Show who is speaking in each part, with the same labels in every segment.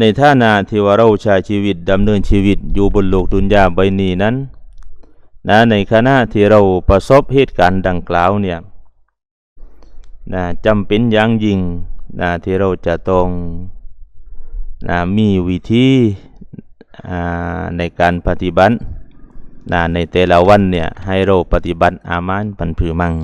Speaker 1: ในท่านาที่ว่าเราใช้ชีวิตดำเนินชีวิตอยู่บนโลกดุนยาใบนี้นั้นนะในขณะที่เราประสบเหตุการณ์ดังกล่าวเนี่ยนะจำเป็นอย่างยิ่งนะที่เราจะต้องนะมีวิธีในการปฏิบัตินะในแต่ละวันเนี่ยให้เราปฏิบัติอามานพันผือมัง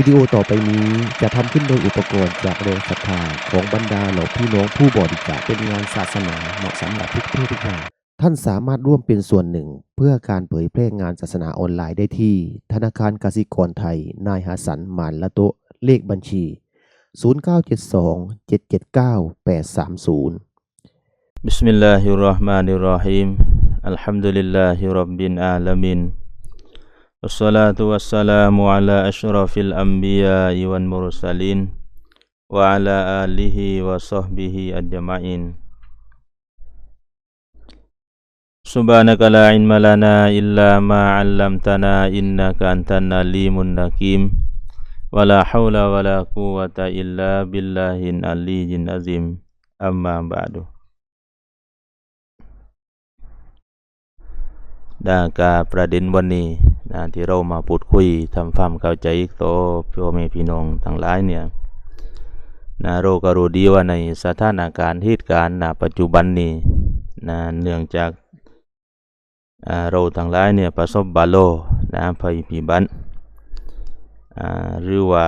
Speaker 2: วิดีโอต่อไปนี้จะทำขึ้นโดยอุปกรณ์จากโรงศรัทธาของบรรดาเหล่าพี่น้องผู้บริจาคเป็นงานศาสนาเหมาะสำหรับทุกเพศทุกวัยท่านสามารถร่วมเป็นส่วนหนึ่ง เพื่อการเผยแพร่งานศาสนาออนไลน์ได้ที่ ธนาคารกสิกรไทย นายหาสันมานละโตเลขบัญชี 0972 779 830
Speaker 1: บิสมิลลาฮิรราะห์มานิรราะฮีมอัลฮัมดุลิลลาฮิรับบิลอาลา والصلاة والسلام على أشرف الأنبياء والمرسلين وعلى آله وصحبه أجمعين سبحانك لا علم لنا إلا ما علمتنا إنك أنت العليم الحكيم ولا حول ولا قوة إلا بالله العلي العظيم أما بعد ดากาประเด็นวันนี้ นะที่เรามาพูดคุยทำความเข้าใจต่อพ่อแม่พี่น้องทั้งหลายเนี่ยนะเราก็รู้ดีว่าในสถานการณ์เหตุการณ์ณปัจจุบันนี้นะเนื่องจากเราทั้งหลายเนี่ยประสบบาโลนะภัยพิบัติอ่าหรือว่า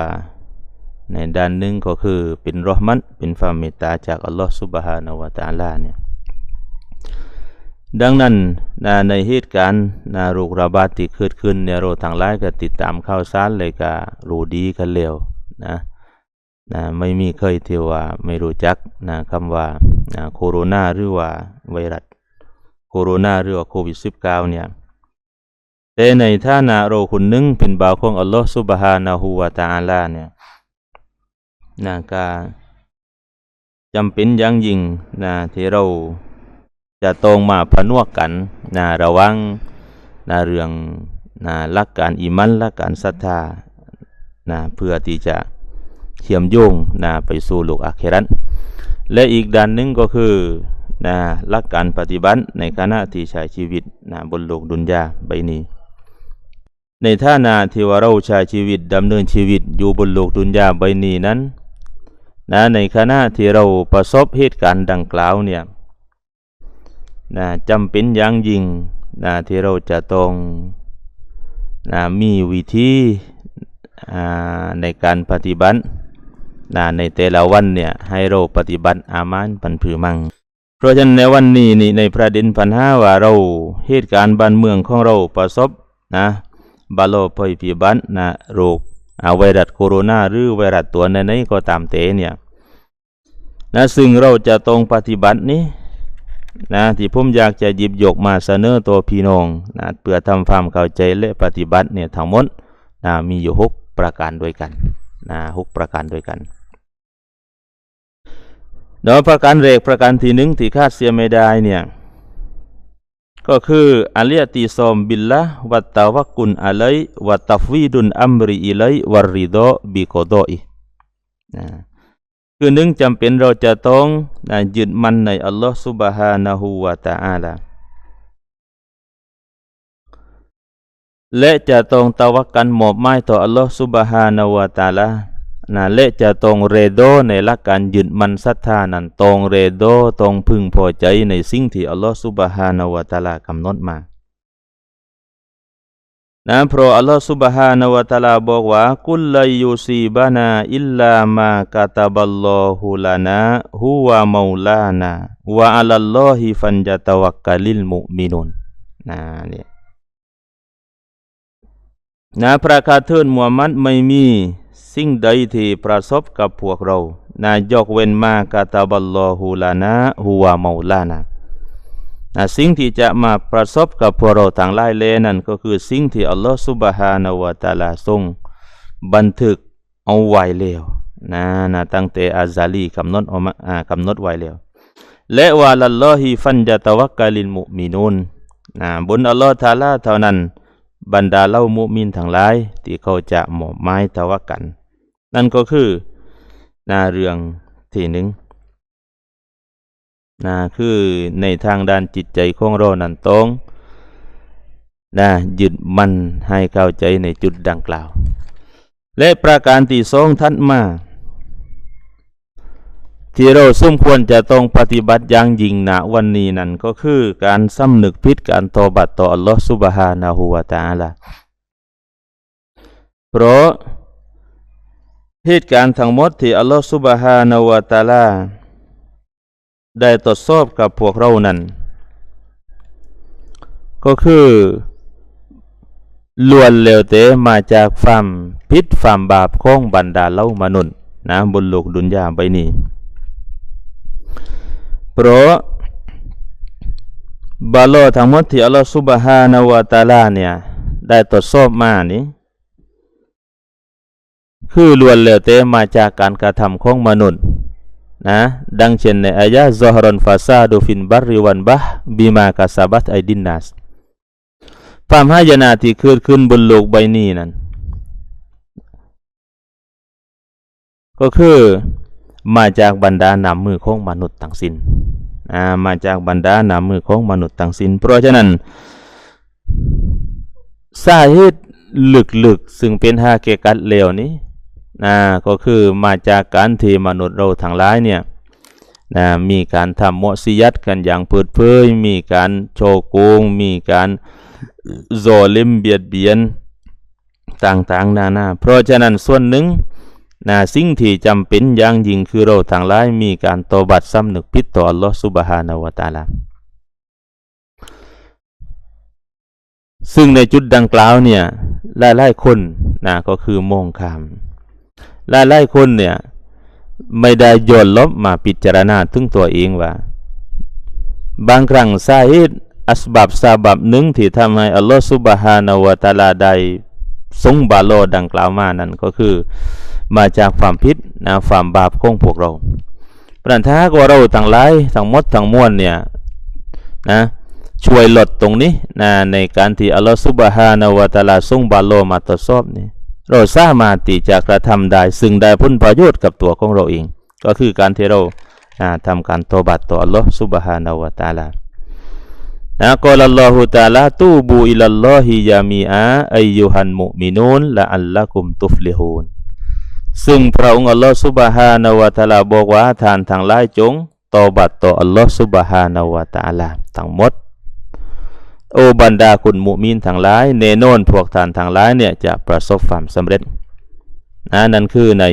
Speaker 1: ในด้านหนึ่งก็คือเป็นรอห์มัตเป็นความเมตตาจากอัลลอฮฺซุบฮานะฮูวะตะอาลาเนี่ย ดังนั้นนะในเหตุการณ์นะโรคระบาดที่เกิดขึ้นเนี่ยเราทางหลายก็ติดตามข่าวสารเลยก็รู้ดีกันแล้วนะนะไม่มีเคยที่ว่าไม่รู้จักนะคำว่านะโคโรนาหรือว่าไวรัสโคโรนาหรือว่าโควิด -19 เนี่ยแต่ในฐานะเราคนหนึงเป็นบ่าวของอัลลอฮฺซุบฮานะฮูวะตะอาลาเนี่ยนะก็จำเป็นอย่างยิ่งนะที่เรา จะต้องมาผนวกกันนะระวังนะเรื่องนะลักการอิมันลักการศรัทธานะเพื่อที่จะเชื่อมโยงนะไปสู่โลกอาครัตและอีกด้านหนึ่งก็คือนะลักการปฏิบัติในขณะที่ใช้ชีวิตนะบนโลกดุนยาใบนี้ ในท่านาที่ว่าเราใช้ชีวิตดำเนินชีวิตอยู่บนโลกดุนยาใบนี้นั้นนะในขณะที่เราประสบเหตุการณ์ดังกล่าวเนี่ย นะจำเป็นอย่างยิ่งนะที่เราจะต้องนะมีวิธีในการปฏิบัตินะในแต่ละวันเนี่ยให้เราปฏิบัติอามานพันผือมัง เพราะฉะนั้นในวันนี้นี่ในประเด็นปัญหาว่าเราเหตุการณ์บ้านเมืองของเราประสบนะบาโลภยพิบัตินะโรคไวรัสโคโรนาหรือไวรัสตัวไหนๆก็ตามเตเนี่ยนะซึ่งเราจะต้องปฏิบัตินี้ นะที่ผมอยากจะหยิบยกมาเสนอตัวพี่น้องนะเพื่อทำความเข้าใจและปฏิบัติเนี่ยทั้งหมดนะมีอยู่หกประการด้วยกันนะหกประการด้วยกันเดี๋ยวประการแรกประการที่หนึ่งที่คาดเสียไม่ได้เนี่ยก็คืออาลียติซอมบิลละวัตตาวักกุนอะไลวัตตฟวีดุนอัมรีอิไลวริโดบิโกโดอีนะ คือหนึ่งจำเป็นเราจะต้องนะยึดมั่นในอัลลอฮฺสุบฮานะฮูวะตะอาลาและจะต้องตะวักกันหมอบไม้ต่ออัลลอฮฺสุบฮานะฮูวะตาลานะและจะต้องเรโดในหลักการยึดมั่นศรัทธานั้นต้องเรโดต้องพึงพอใจในสิ่งที่อัลลอฮฺสุบฮานะฮูวะตาลากำหนดมา นะพระอัลลอฮฺสุบฮานาวะตาลาบอกว่า กุลลายูซีบานาอิลลามากาตาบัลลอฮุลานะฮุวามาลานะวะอัลลอฮิฟันจตวักกะลิลมุมินุนนะเนี่ยนะประกาศเทินมัวมัดไม่มีสิ่งใดที่ประสบกับพวกเรานะยกเว้นมากาตาบัลลอฮุลานะฮุวามาลานะ สิ่งที่จะมาประสบกับพวกเราทั้งหลายเลนั่นก็คือสิ่งที่อัลลอฮฺสุบฮานาวะตาลาทรง บันทึกเอาไว้แล้วนะนะตั้งแต่อาซาลีกำหนดเอามาอ่ากำหนดไว้แล้วและว่าลัลลอฮิฟันจะตะวักกะลิลมุมินูนนะบนอัลลอฮฺทาลาเท่านั้น บรรดาเล่ามุมินทั้งหลายที่เขาจะหมอบไม้ตะวะกัน นั่นก็คือนาเรื่องที่หนึ่ง นะคือในทางด้านจิตใจของเรานั้นต้องนะยึดมันให้เข้าใจในจุดดังกล่าว และประการที่สองทัดมา ที่เราสมควรจะต้องปฏิบัติอย่างยิ่งณวันนี้นั่นก็คือการสำนึกผิดการตอบัตต่ออัลลอฮฺสุบฮานะฮูวะตะอาลาเพราะเหตุการณ์ทั้งหมดที่อัลลอฮฺสุบฮานะฮูวะตะอาลา ได้ตรวจสอบกับพวกเรานั้น ก็คือล้วนเลวเตมาจากความผิดความบาปของบรรดาเล่ามนุษย์นะบนโลกดุนยาใบนี้เพราะบาโลทั้งหมดที่อัลลอฮฺซุบฮานะวะตะอาลาเนี่ยได้ตรวจสอบมานี้คือล้วนเลวเตมาจากการกระทำของมนุษย์ นะดังเช่นในอายะซอฮรอนฟาซาดูฟินบาริวันบะบิมากาซาบัตไอดินนัสความหายนะที่เกิดขึ้นบนโลกใบนี้นั้น ก็คือมาจากบรรดาหนำมือของมนุษย์ทั้งสิน้นอ่ามาจากบรรดาหนำมือของมนุษย์ทั้งสิน้นเพราะฉะนั้นสาเหตุลึกๆซึ่งเป็นหาเกกัดเลวนี้ นะก็คือมาจากการที่มนุษย์เราทั้งหลายเนี่ยนะมีการทำมสิยัดกันอย่างเปิดเผยมีการโชโกง มีการโซลิมเบียดเบียนต่างๆนานา เพราะฉะนั้นส่วนหนึ่งนะสิ่งที่จำเป็นอย่างยิ่งคือเราทั้งหลายมีการตบัดสำนึกผิดต่ออัลลอฮฺสุบฮานาวะตาลาซึ่งในจุดดังกล่าวเนี่ยหลายๆคนนะก็คือมองคำ หลามหลายคนเนี่ยไม่ได้ย้อนลบมาพิจารณาถึงตัวเองว่า บางครั้งสาเหตุอัสบับสาบับหนึ่งที่ทำให้อัลลอฮฺสุบฮานาวะตาลาได้ทรงบาโลดังกล่าวมานั้นก็คือมาจากความผิดนะความบาปของพวกเราปรันท้าก็เราทั้งหลายทั้งหมดทั้งมวลเนี่ยนะช่วยลดตรงนี้นะในการที่อัลลอฮฺสุบฮานาวะตาลาทรงบาโลมาทดสอบนี่ เราสามารถที่จะกระทำได้ซึ่งได้ผลประโยชน์กับตัวของเราเอง ก็คือการที่เราทำการโตบัตต่ออัลลอฮฺสุบฮานาวะตาลานะกล่าวอัลลอฮฺตาลาตูบูอิลลัลลอฮิยามีอาอายุฮันมุมินูนละอัลละกุมตุฟลิฮูนซึ่งพระองค์อัลลอฮฺสุบฮานาวะตาลาบอกว่าท่านทั้งหลายจงโตบัตต่ออัลลอฮฺสุบฮานาวะตาลาทั้งหมด โอบรรดาคุณมุมินทั้งหลายเนโนนพวกท่านทั้งหลายเนี่ยจะประสบความสำเร็จนะนั่นคือใน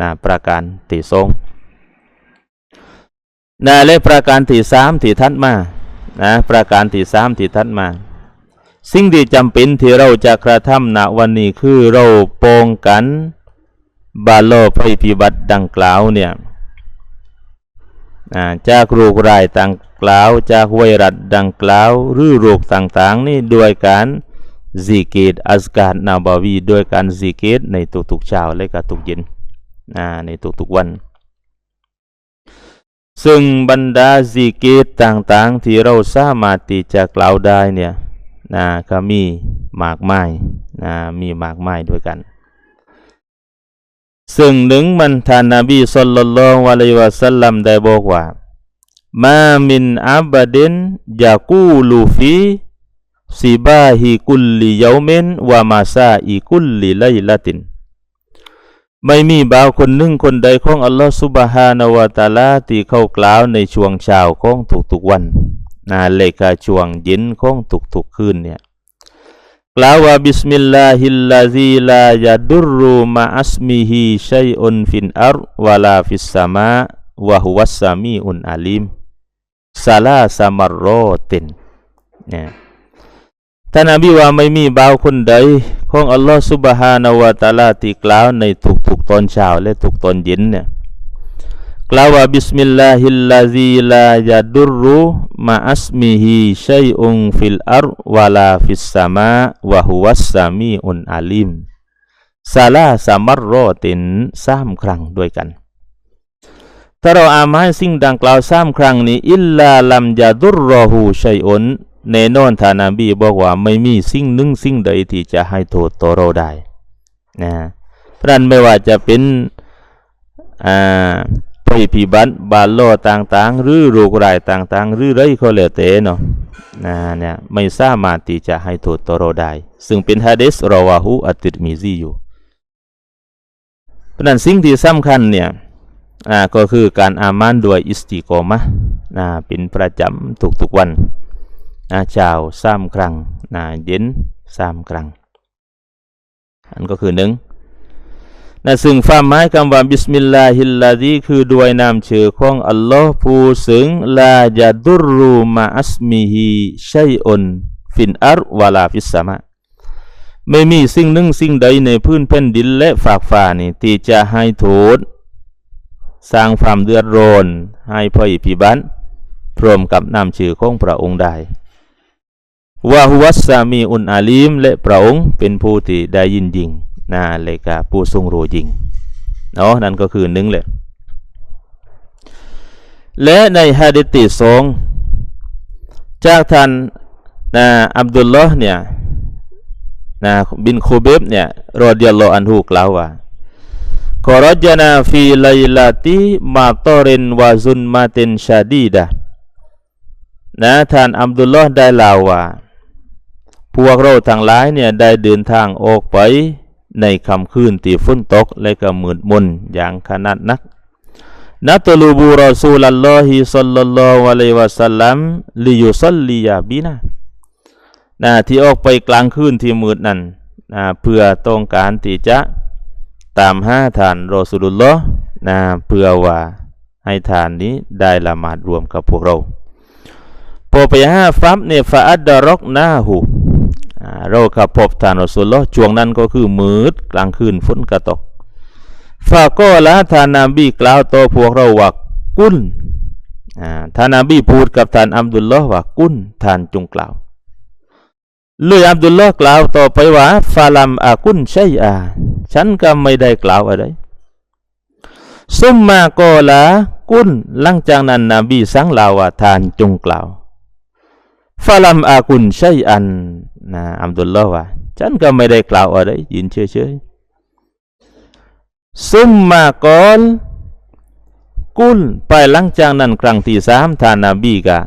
Speaker 1: นะประการที่สองนะและประการที่สามที่ทัดมานะประการที่สามที่ทัดมา สิ่งที่จำเป็นที่เราจะกระทำณวันนี้คือเราป้องกันบาโลภัยพิบัติดังกล่าวเนี่ย จากโรครายต่างกล่าวจากไวรัสดังกล่าวหรือโรคต่างๆนี่ด้วยการซีเกตอัสการนาบาวีด้วยการซีเกตในทุกๆเช้าและก็ทุกเย็นในทุกๆวัน ซึ่งบรรดาซีเกตต่างๆ ที่เราสามารถที่จะกล่าวได้เนี่ยนะก็มีมากมายนะมีมากมายด้วยกัน ซึ่งหนึ่งมันท่านนบีสุลลัลลอฮุอะลัยวะสัลลัมได้บอกว่า มามินอับดินยากูลูฟีสิบาฮิกุลลิยามินวามาซาอิกุลลิไลลาติน ไม่มีบ่าวคนหนึ่งคนใดของอัลลอฮฺสุบฮานาวะตาลาที่เข้ากล่าวในช่วงเช้าของทุกๆวันนาเลกาช่วงเย็นของทุกๆคืนเนี่ย กล่าวว่าบิสมิลลาฮิลลาซีลายาดุรุมาอัสมิฮิชัยอุนฟินอัรวลาฟิสสมาวะฮุวัสสามีอุนอาลิมซาลาสามารโรตินเนี่ยท่านอบีว่าไม่มีบ่าวคนใดของอัลลอฮฺสุบฮานาวะตาลาที่กล่าวในทุกๆตอนเช้าและทุกตอนเย็นเนี่ย กล่าวว่าบิสมิลลาฮิลลาซีลายาดุรุมาอัสมิฮิชัยอุงฟิลอัรวาลาฟิสสามาวะฮุวัสสามีอุนอาลิมซาลาสามารโรตินสามครั้งด้วยกัน ถ้าเราอ่านให้สิ่งดังกล่าวสามครั้งนี้อิลลาลัมยาดุรรอฮูชัยอุนแน่นอนท่านนบีบอกว่าไม่มีสิ่งหนึ่งสิ่งใดที่จะให้โทษต่อเราได้นะเพราะนั้นไม่ว่าจะเป็นอ่า ภัยพิบัติบาลโลต่างๆ หรือโรคร้ายต่างๆ หรือไรก็แล้วแต่เนาะนะเนี่ยไม่สามารถที่จะให้โทษต่อเราได้ซึ่งเป็นฮะดิษรอวาหูอัติมิซีอยู่เพราะนั้นสิ่งที่สำคัญเนี่ยอ่าก็คือการอามานด้วยอิสติโกมะนะเป็นประจำทุกๆวันนะเช้าสามครั้งนะเย็นสามครั้งอันก็คือหนึ่ง นะซึ่งความหมายคำว่าบิสมิลลาฮิลลาดีคือด้วยนามชื่อของอัลลอฮ์ผู้ซึ่งลาจะดุรุมาอัสมิฮิชัยอนฟินอัรวะลาฟิสสามะไม่มีสิ่งหนึ่งสิ่งใดในพื้นแผ่นดินและฝากฟ้านี่ที่จะให้โทษสร้างความเดือดร้อนให้ภัยพิบัติพร้อมกับนามชื่อของพระองค์ได้ว่าฮุวัสสามีอุนอาลีมและพระองค์เป็นผู้ที่ได้ยินยิง นะเลกาผู้ทรงรู้ยิงเนาะนั่นก็คือหนึ่งแหละและในฮะดิษที่สองจากท่านนะอับดุลลอฮ์เนี่ยนะบินคูเบบเนี่ยรอดิยัลลออันฮุกล่าวว่า Kharajana fi lailati matorin wa zulmatin syadidah นะท่านอับดุลลอฮ์ได้เล่าว่า พวกเราทั้งหลายเนี่ยได้เดินทางออกไป ในคำคืนที่ฝนตก และก็มืดมนอย่างขนาดนักนัตลูบูรอซูลัลลอฮิสัลลัลลอฮุอะลัยวะสัลลัมลิยุซัลลียาบินะนะที่ออกไปกลางคืนที่มืดนั้นนะเพื่อต้องการที่จะตามห้าทานรอสุลุลลอฮ์นะเพื่อว่าให้ทานนี้ได้ละหมาดรวมกับพวกเราพอไปห้าฟับเนี่ยฟาอัดดารอกนาหู เราขับพบทานรอสุลลอฮ์ช่วงนั้นก็คือมืดกลางคืนฝนกระตกฟาก็ละทานนบีกล่าวต่อพวกเราว่ากุลอ่าทานนบีพูดกับท่านอับดุลลอฮ์ว่ากุลท่านจงกล่าวเลยอับดุลลอฮ์กล่าวต่อไปว่าฟาลัมอากุนชัยอาฉันก็ไม่ได้กล่าวอะไรซุมมาก็ละกุนหลังจากนั้นนบีสั่งลาว่าทานจงกล่าว ฟาลัมอากุนชัยอันนะอับดุลลอฮ์ว่าฉันก็ไม่ได้กล่าวอะไรยินเฉยๆซุมมาก่อนกุลไปหลังจากนั้นครั้งที่สามท่านนบีก็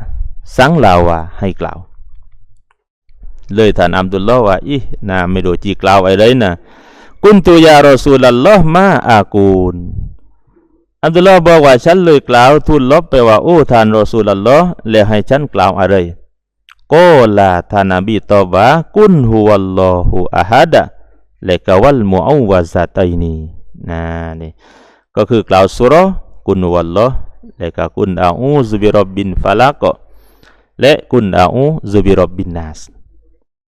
Speaker 1: สั่งลาว่าให้กล่าว เลยท่านอับดุลลอฮ์ว่าอีนะไม่รู้จีกล่าวอะไรนะกุนตุยารอซูลัลลอฮ์มาอากูลอับดุลลอฮ์บอกว่าฉันเลยกล่าวทูลลบไปว่าโอ้ท่านรอซูลัลลอฮ์แล้วให้ฉันกล่าวอะไร ก็ลาทานนบีตอบว่ากุนฮุวัลลอฮุอะฮัดะและกวัลมุอวะซาตัยนีนะนี่ก็คือกล่าวสุรกุนวัลลอฮ์และก็กุนอาอูซุบิรบบินฟะลักและกุนอาอูซุบิรบบินนัส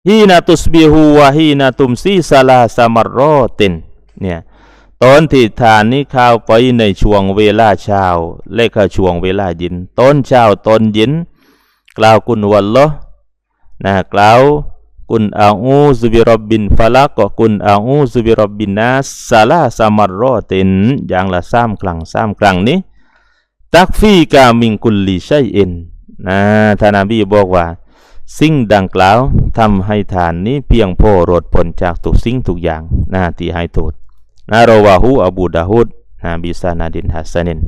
Speaker 1: ฮีนาตุสบิฮูวะฮีนาตุมซีซาลาสามารรอตินเนี่ยตอนที่ทานนี้ข้าวไปในช่วงเวลาเช้า และก็ช่วงเวลาเย็นตอนเช้าตอนเย็น กล่าวกุนวัลลอนะกล่าวกุนอาอูซุบิรบบินฟาลักก็กุนอาอูซุบิรบบินนัสซาลาสามารรอตินอย่างละสามครั้งสามครั้งนี้ ตักฟีกามิงกุลลิชัยเอ็นนะท่านนบีบอกว่า สิ่งดังกล่าวทำให้ทานนี้เพียงพอรดผลจากทุกสิ่งทุกอย่างนาที่ให้โทษนารวาหูอบูดาฮุดนาบิสานาดินฮัสซันิน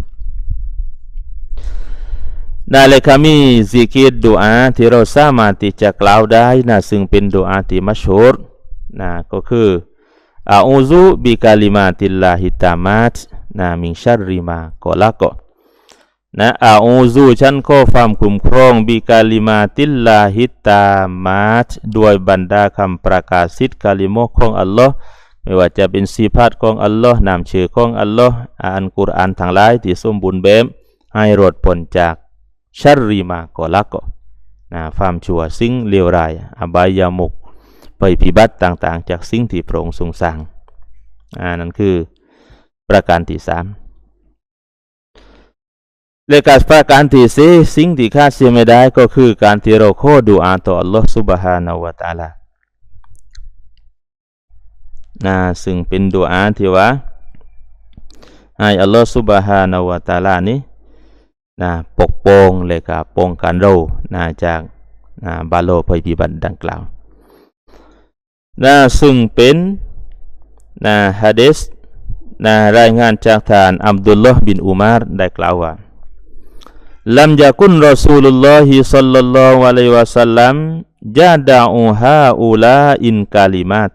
Speaker 1: นาเลยคามีซิกิดดูอาที่เราสามารถที่จะกล่าวได้นะซึ่งเป็นดูอาที่มัชฮูรนะก็คืออาอูซุบิกาลิมาติลลาฮิตามัตนะมิงชัรริมากอละกอนะอาอูซูฉันขอความคุ้มครองบิกาลิมาติลลาฮิตามาตด้วยบรรดาคำประกาศสิทธิ์กาลิโมของอัลลอฮ์ไม่ว่าจะเป็นสีพัดของอัลลอฮ์นามชื่อของอัลลอฮ์อ่านกุรอานทั้งหลายที่สมบูรณ์แบบให้รอดพ้นจาก ชัรรีมาก็ละก็นะความชั่วสิ่งเลวร้าย อบายามุกไปพิบัติต่างๆ จากสิ่งที่พระองค์ทรงสร้างอ่านั่นคือประการที่สามและการประการที่สี่สิ่งที่คาดเสียไม่ได้ก็คือการที่เราขอดูอาต่อ Allah Subhanahu wa Taala นะซึ่งเป็นดูอาที่ว่าให้ Allah Subhanahu wa Taala นี้ นะปกป้องเลยครับป้องกันเรานะจากนะบาโลภัยพิบัติดังกล่าวนะซึ่งเป็นนะฮะดิษนะรายงานจากท่านอับดุลลอฮ์บินอุมารได้กล่าวว่าลัมยากุนรอสูลุลลอฮิสัลลัลลอฮุอะลัยวะสัลลัมยาดาอูฮาอูลาอินกาลิมัต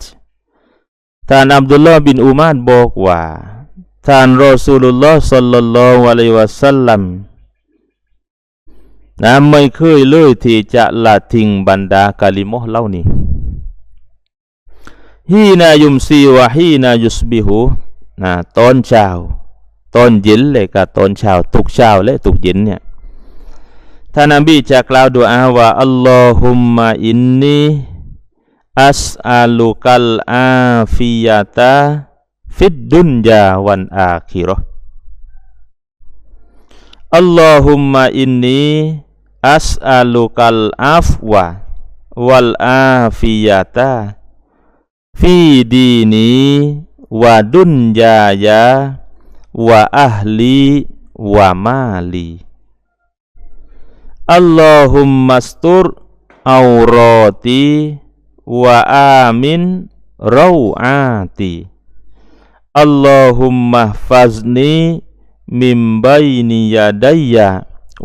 Speaker 1: ท่านอับดุลลอฮ์บินอุมารบอกว่าท่านรอสูลุลลอฮ์สัลลัลลอฮุอะลัยวะสัลลัม นะไม่เคยเลยที่จะละทิ้งบรรดากาลิมอเหล่านี้ฮีนายุมซีวะฮีนายุสบิหูนะตอนเช้าตอนเย็นเลยกับตอนเช้าทุกเช้าและทุกเย็นเนี่ยท่านนบีจะกล่าวดุอาว่าอัลลอฮุมมะอินนีอัสอาลุกัลอาฟิยะตาฟิดดุนยาวันอาคิรออัลลอฮุมมะอินนี อัสอาลุกัลอาฟวะวัลอาฟิยะ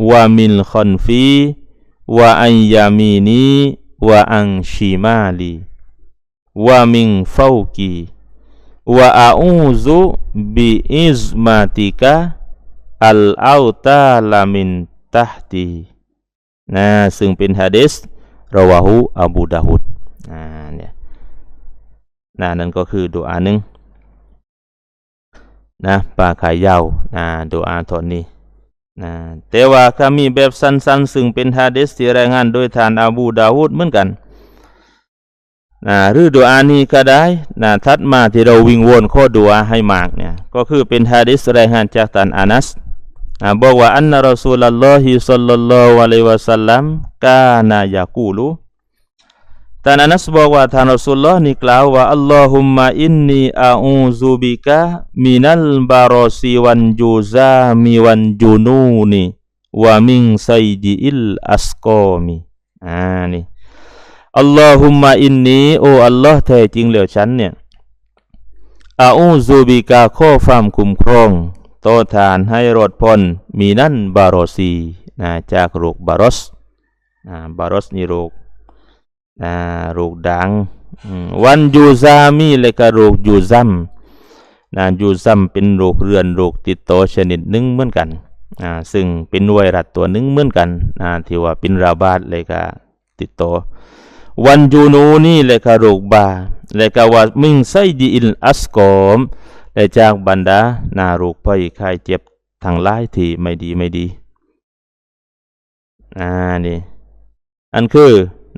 Speaker 1: วามินคอนฟีวาอันยามีนีวาอังชิมาลีวามิงฟาวกีวาอูซุบิอิซมาติกาอัลอาตาลามินตัฮตีนะซึ่งเป็นฮะดิษรอวาหูอับูดาฮุดอ่าเนี่ยนะนั่นก็คือดุอาหนึ่งนะปลาขายยาวนะดุอาตอนนี้ นะแต่ว่าก็มีแบบสั้นๆ ซึ่งเป็นฮะดิษที่รายงานโดยทานอบูดาฮุดเหมือนกันนะหรือดุอานี้ก็ได้นะทัดมาที่เราวิงวนข้อดุอาให้มากเนี่ยก็คือเป็นฮะดิษรายงานจากท่านอานัสนะบอกว่าอันนรสูลลอฮิสัลลัลลอฮุอะลัยฮิวะสัลลัมกานายากูลู ท่านอานัสบอกว่าท่านรอสูลลอฮ์นี่กล่าวว่าอัลลอฮุมมะอินนีอาอูซุบิกะมินัลบารอซีวันจูซามิวันจูนูนีวะมิงไซดีอิลอัสกอมีอ่านี่อัลลอฮุมมะอินนีโออัลลอฮ์แท้จริงแล้วฉันเนี่ยอาอูซุบิกะข้อความคุ้มครองโตทานให้รดพ้นมีนั่นบารอซีนะจากโรคบารอสนะบารอสนี่โรค นะโรคดังวันยูซามีเลยก็โรคยูซัมนะยูซัมเป็นโรคเรือนโรคติดต่อชนิดหนึ่งเหมือนกันนะซึ่งเป็นไวรัสตัวหนึ่งเหมือนกันนะที่ว่าเป็นระบาดเลยก็ติดต่อวันยูนูนี่เลยก็โรคบาเลยก็ว่ามิงไซดีอิลอัสกอมและจากบรรดานาโรูกภัยไข้เจ็บทางหลายที่ไม่ดีไม่ดีอ่านี่อันคือ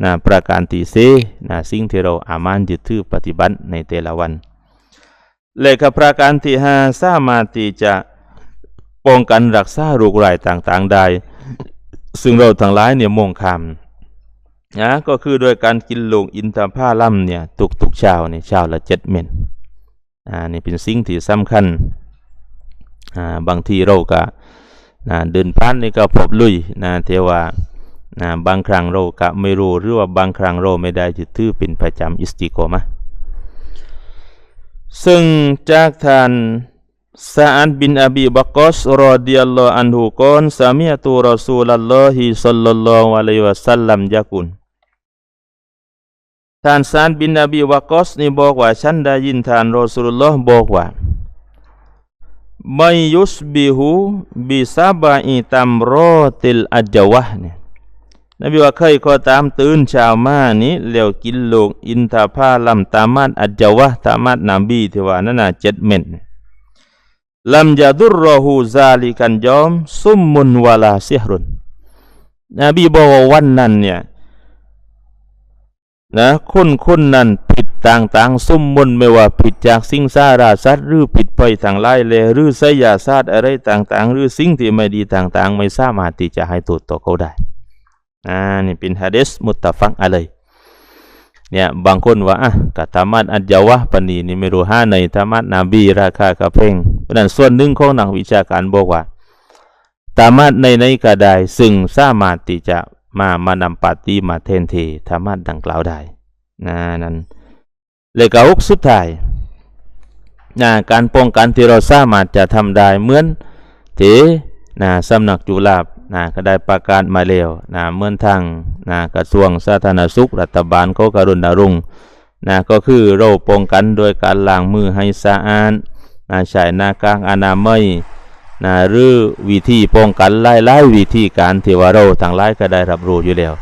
Speaker 1: นะประการที่สี่นะสิ่งที่เราอามันยึดถือปฏิบัติในแต่ละวันและกับประการที่ห้าสามารถที่จะป้องกันรักษาโรคร้ายต่างๆได้ ซึ่งเราทั้งหลายเนี่ยมองคำนะก็คือโดยการกินลงอินทผลัมเนี่ยทุกๆเช้าเนี่ยเช้าละเจ็ดเม็ดอ่านี่เป็นสิ่งที่สำคัญอ่าบางทีเราก็นะเดินผ่านนี่ก็พบลุยนะแต่ว่า นะบางครั้งเราก็ไม่รู้หรือว่าบางครั้งเราไม่ได้ยึดถือเป็นประจำอิสติโกมะซึ่งจากท่านซาอันบินอบีบักอสรอดิยัลลอฮุอันฮุกอนสามีตุรอซูลัลลอฮิสัลลัลลอฮุอะลัยวะสัลลัมยะกุนท่านซานบินนบีวากอสนี่บอกว่าฉันได้ยินท่านรอสุลลอฮ์บอกว่าไม่ยุสบิหูบิซาบะอิตัมรอติลอัจวะเนี่ย นบีว่าเคยก็ตามตื่นช้ามานี้แล้วกินลูกอินทาผ้าลัมตามัดอัจวะตามัดนาบีเทวานั่นน่ะเจ็ดเม็ดลัมจะดุรรหูซาลิกันยอมซุมมุนวลาซิฮรุนนบีบอกว่าวันนั้นเนี่ยนะคนคนนั้นผิดต่างๆสมมุนไม่ว่าผิดจากสิ่งสาราสัตว์หรือผิดไปทางไล่เลยหรือไสยาศาสตร์อะไรต่างๆ หรือสิ่งที่ไม่ดีต่างๆ ไม่สามารถที่จะให้ตัวต่อเขาได้ อ่านี่เป็นฮะดิษมุตตะฟักอะไรเนี่ยบางคนว่าอะกะธรรมะอัจจวะปณีนี่ไม่รู้ห้าในธรรมะนบีราคากระเพงเพราะนั้นส่วนหนึ่งของนักวิชาการบอกว่าธรรมะในในกระไดซึ่งสามารถที่จะมามานำปาฏิมาเทนเทธรรมะดังกล่าวได้นะนั้นเลยกอุกสุดท้ายนะการป้องกันที่เราสามารถจะทำได้เหมือนที่นะสำนักจุฬา นะก็ได้ประกาศมาแล้วนะเมื่อทางนะกระทรวงสาธารณสุขรัฐบาลเขากรุณารุงนะก็คือเราป้องกันโดยการล้างมือให้สะอาดนะใช้หน้ากากอนามัยนะหรือวิธีป้องกันไล่ไล่วิธีการที่ว่าเราทั้งหลายก็ได้รับรู้อยู่แล้ว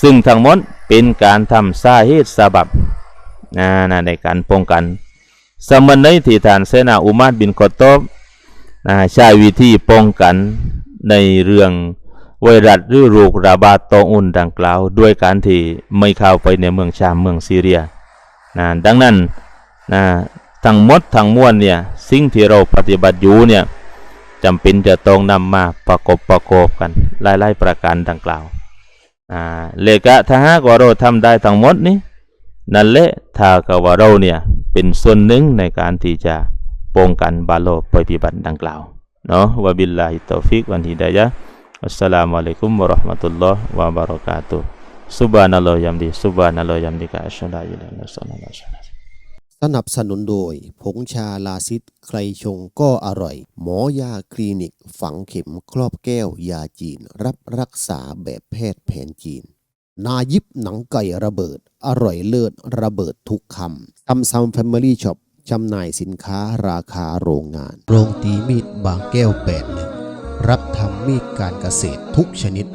Speaker 1: ซึ่งทั้งหมดเป็นการทำสาเหตุสาบับนะนะในการป้องกัน สมัยในที่ฐานเสนาอุมาดบินกอตบนะใช้วิธีป้องกัน ในเรื่องไวรัสหรือโรคระบาดตออุ่นดังกล่าว ด้วยการที่ไม่เข้าไปในเมืองชามเมืองซีเรียนะดังนั้นนะทั้งหมดทั้งมวลเนี่ยสิ่งที่เราปฏิบัติอยู่เนี่ยจำเป็นจะต้องนำมาประกบประกอบกันไล่ๆประการดังกล่าวอ่าเลกะถ้าหากว่าเราทำได้ทั้งหมดนี้นั่นแหละถ้ากับว่าเราเนี่ยเป็นส่วนหนึ่งในการที่จะป้องกันบาโลปฏิบัติดังกล่าว เนาะวะบิลลาฮิตตอฟิกวันฮิดายะอัสสลามุอะลัยกุมวะราะห์มะตุลลอฮ์วะบะเราะกาตุฮ์ซุบฮานัลลอฮ์ยัมดีซุบฮานัลลอฮ์ยัมดีกะอัชฮะดูอัลาอิลลัลลอฮ์อัชฮะดูอัลลอฮ์อัชฮะ
Speaker 2: สนับสนุนโดย ผงชาลาซิดใครชงก็อร่อย หมอยาคลินิก ฝังเข็มครอบแก้วยาจีน รับรักษาแบบแพทย์แผนจีน นายิบหนังไก่ระเบิด อร่อยเลิศระเบิดทุกคำซัมซัมแฟมิลี่ช็อป จำหน่ายสินค้าราคาโรงงาน โรงตีมีดบางแก้วแปดหนึ่งรับทำมีดการเกษตรทุกชนิด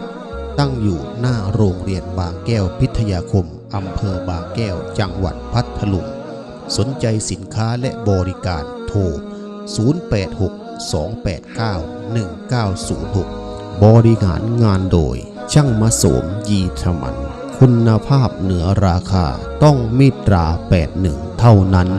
Speaker 2: ตั้งอยู่หน้าโรงเรียนบางแก้วพิทยาคมอำเภอบางแก้วจังหวัดพัทลุง สนใจสินค้าและบริการโทร 0862891906 บริหารงานโดย ช่างมาโสมยีทมันคุณภาพเหนือราคาต้องมิตรา 81 เท่านั้น